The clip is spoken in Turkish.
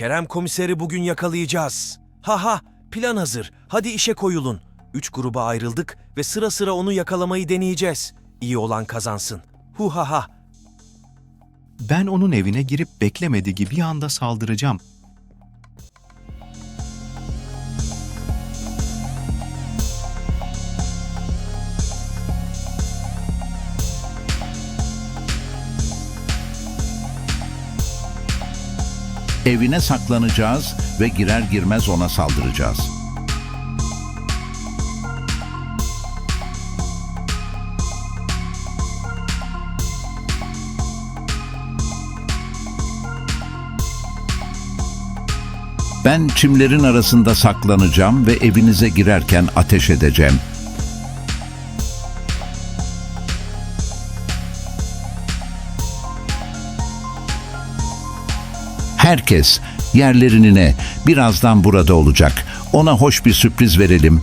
Kerem komiseri bugün yakalayacağız. Ha ha, plan hazır. Hadi işe koyulun. Üç gruba ayrıldık ve sıra sıra onu yakalamayı deneyeceğiz. İyi olan kazansın. Hu ha ha. Ben onun evine girip beklemediği gibi bir anda saldıracağım. Evine saklanacağız ve girer girmez ona saldıracağız. Ben çimlerin arasında saklanacağım ve evinize girerken ateş edeceğim. Herkes yerlerine birazdan burada olacak. Ona hoş bir sürpriz verelim.